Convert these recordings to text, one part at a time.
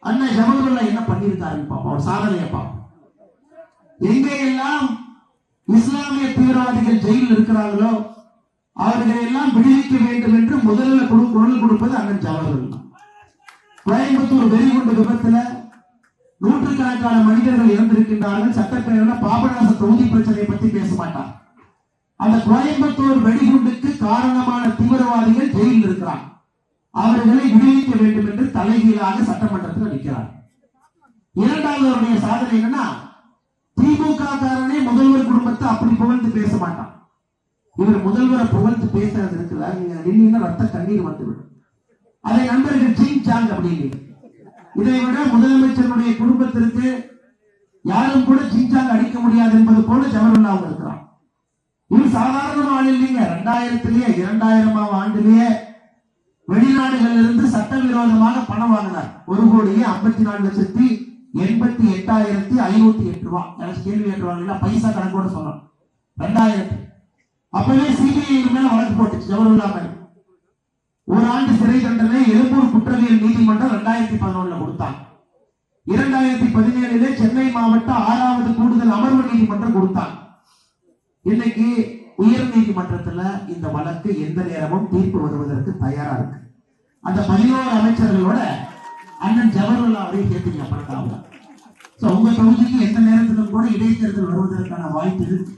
அண்ணன் ஜவஹர்லால் என்ன பண்ணியிருக்காருன்னு பார்ப்போம். அவர் சாதனையை பார்ப்போம். எங்கெல்லாம் இஸ்லாமிய தீவிரவாதிகள் ஜெயிலில் இருக்கிறார்களோ அவர்களை எல்லாம் விடுவிக்க வேண்டும் என்று முதல்ல குடு- குரல் கொடுப்பது அண்ணன் ஜவஹர்லால். கோயம்புத்தூர் வெறிகுண்டு விபத்துல நூற்றுக்கணக்கான மனிதர்கள் இறந்திருக்கின்றார்கள். சட்டப்பேரவையில் பாபநாச தொகுதி பிரச்சனையை பத்தி பேச மாட்டார். அந்த கோயம்புத்தூர் வெடிகுண்டுக்கு காரணமான தீவிரவாதிகள் ஜெயிலில் இருக்கிறாங்க. அவர்களை விடுவிக்க வேண்டும் என்று தலைகீழாக சட்டமன்றத்தில் நிற்கிறார். இரண்டாவது அவருடைய சாதனை என்னன்னா திமுக காரனே முதல்வர் குடும்பத்தை அப்படி புகழ்ந்து பேச மாட்டான். இவர் முதல்வரை புகழ்ந்து பேசுறது இருக்குல்ல நீங்க நின்னீங்கன்னா ரத்த கண்ணீர் வந்துவிடும். அதை நண்பர்கள் ஜீன் சாங் அப்படின்னு. இதை விட முதலமைச்சருடைய குடும்பத்திற்கு யாரும் கூட ஜிங்ஜாங் அடிக்க முடியாது என்பது போல ஜவஹர்லால் அவங்க இருக்கிறான் இவர் சாதாரண ஆள் இல்லைங்க. ரெண்டாயிரத்திலேயே இரண்டாயிரமாம் ஆண்டிலேயே வெளிநாடுகளிலிருந்து சட்டவிரோதமாக பணம் வாங்கினார். ஒரு கோடியே ஐம்பத்தி நாலு லட்சத்தி எண்பத்தி எட்டாயிரத்தி ஐநூத்தி எட்டு ரூபா. எனக்கு கேள்வி ஏற்றுவாங்க பைசா கணக்கோட சொன்னோம் ரெண்டாயிரத்தி. அப்பவே சிபிஐ மேல வழக்கு போட்டுச்சு ஜவஹர்லால் நேரு ஒரு ஆண்டு சிறை தண்டனை எழும்பூர் குற்றவியல் நீதிமன்றம் ரெண்டாயிரத்தி பதினொன்னுல கொடுத்தாங்க இரண்டாயிரத்தி பதினேழுல சென்னை மாவட்ட ஆறாவது கூடுதல் அமர்வு நீதிமன்றம் கொடுத்தாங்க இன்னைக்கு உயர் நீதிமன்றத்துல இந்த வழக்கு எந்த நேரமும் தீர்ப்பு வருவதற்கு தயாரா இருக்கு. அந்த பதினோரு அமைச்சர்களோட அண்ணன் ஜவஹர்லால் அவரையும் சேர்த்துங்க பணக்காக சோ உங்க தொகுதிக்கு எந்த நேரத்திலும் கூட இடைத்தேர்தல் வருவதற்கான வாய்ப்பு இருக்கு.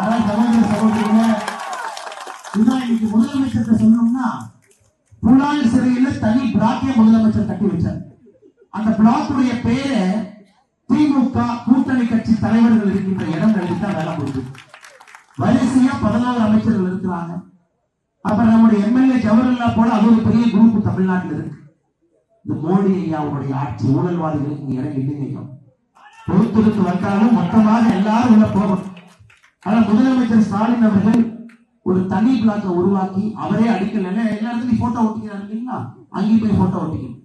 அதான் சகோதர சகோதரிகளை இதுதான் இன்னைக்கு முதலமைச்சர்கிட்ட சொல்லணும்னா புலால் சிறையில தனி பிளாக்கே முதலமைச்சர் கட்டி வச்சார். அந்த பிளாக்குடைய பேரு திமுக கூட்டணி கட்சி தலைவர்கள் இருக்கின்ற இடங்களுக்கு தான் வேலை கொடுக்குது வரிசையா பதினாறு அமைச்சர்கள் இருக்கிறாங்க. அப்ப நம்முடைய எம்எல்ஏ ஜவஹர்லால் போல அது ஒரு பெரிய குரூப் தமிழ்நாட்டில் இருக்கு. இந்த மோடி ஐயாவுடைய ஆட்சி ஊழல்வாதிகளுக்கு இங்க இடம் இல்லைங்க பொறுத்திருந்து வந்தாலும் மொத்தமாக எல்லாரும் உள்ள போகணும். ஆனா முதலமைச்சர் ஸ்டாலின் அவர்கள் ஒரு தனி பிளாக்கை உருவாக்கி அவரே அடிக்கல. எல்லா இடத்துலையும் போட்டோ ஒட்டிக்கிறாரு இல்லைங்களா? அங்கேயும் போய் போட்டோ ஒட்டிக்கணும்.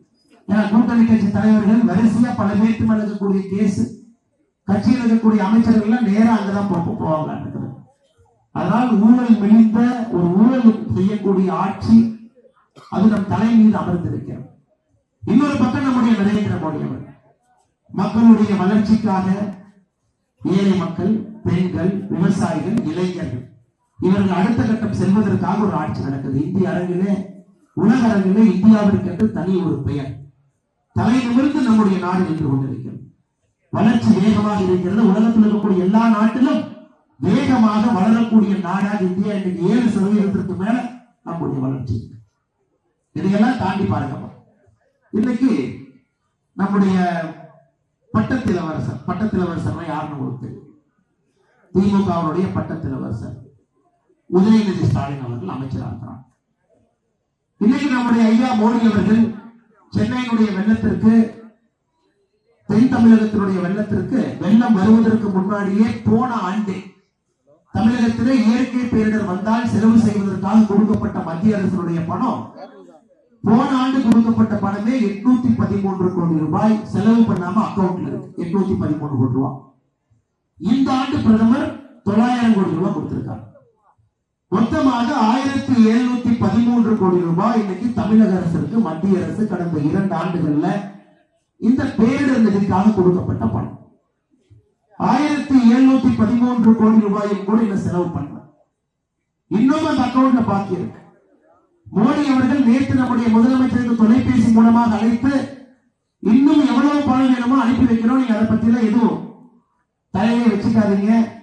ஏன்னா கூட்டணி கட்சி தலைவர்கள் வரிசையா பல பேருக்கு மேல இருக்கக்கூடிய கேஸ் கட்சியில் இருக்கக்கூடிய அமைச்சர்கள்லாம் நேரம் அங்கதான் போ- போவாங்க அதனால் ஊழல் மெலிந்த ஒரு ஊழல் செய்யக்கூடிய ஆட்சி அது நம் தலை மீது அமர்ந்திருக்கிறது. இன்னொரு பக்கம் நம்முடைய நரேந்திர மோடி அவர் மக்களுடைய வளர்ச்சிக்காக ஏழை மக்கள் பெண்கள் விவசாயிகள் இளைஞர்கள் இவர்கள் அடுத்த கட்டம் செல்வதற்காக ஒரு ஆட்சி நடக்குது. இந்திய அரங்கிலே உலக அரங்கிலே இந்தியாவிற்கு என்று தனி ஒரு பெயர். தலை நிமிர்ந்து நம்முடைய நாடு நின்று கொண்டிருக்கிறது. வளர்ச்சி வேகமாக இருக்கிறது. உலகத்தில் இருக்கக்கூடிய வேகமாக வளரக்கூடிய நாடாக இந்தியா இன்னைக்கு ஏழு சதவீதத்திற்கு மேல நம்முடைய வளர்ச்சி. இதையெல்லாம் தாண்டி பாருங்க இன்னைக்கு நம்முடைய பட்டத்திலவரசர் பட்டத்திலவரசர் யாருன்னு உங்களுக்கு தெரியும்? திமுகவுடைய பட்டத்திலவரசர். உதயநிதி ஸ்டாலின் அவர்கள் அமைச்சராக இருக்கிறார். இன்னைக்கு நம்முடைய ஐயா மோடி அவர்கள் சென்னையினுடைய வெள்ளத்திற்கு தென் தமிழகத்தினுடைய வெள்ளத்திற்கு வெள்ளம் வருவதற்கு முன்னாடியே போன ஆண்டே தமிழகத்திலே இயற்கை பேரிடர் வந்தால் செலவு செய்வதற்காக கொடுக்கப்பட்ட மத்திய அரசினுடைய பணம் போன ஆண்டு கொடுக்கப்பட்ட பணமே எட்நூத்தி பதிமூன்று கோடி ரூபாய். செலவு பண்ணாம அக்கௌண்ட்ல இருக்கு. எட்நூத்தி பதிமூணு கோடி ரூபாய். இந்த ஆண்டு பிரதமர் தொள்ளாயிரம் கோடி ரூபாய் கொடுத்திருக்கார். மொத்தமாக ஆயிரத்தி எழுநூத்தி பதிமூன்று கோடி ரூபாய் இன்னைக்கு தமிழக அரசுக்கு மத்திய அரசு கடந்த இரண்டு ஆண்டுகள்ல இந்த பேரிடர் நிதிக்காக கொடுக்கப்பட்ட பணம். ஆயிரத்தி எழுநூத்தி பதிமூன்று கோடி ரூபாயும் கூட இந்த செலவு பண்ணலாம். இன்னும் அந்த அக்கௌண்ட்ல பாக்கி இருக்கு. மோடி அவர்கள் நேற்று நம்முடைய முதலமைச்சருக்கு தொலைபேசி மூலமாக அழைத்து இன்னும் எவ்வளவு பணம் வேணுமோ அனுப்பி வைக்கிறோம். நீங்க அதை பத்தி எல்லாம் எதுவும் தலையை வச்சுக்காதீங்க.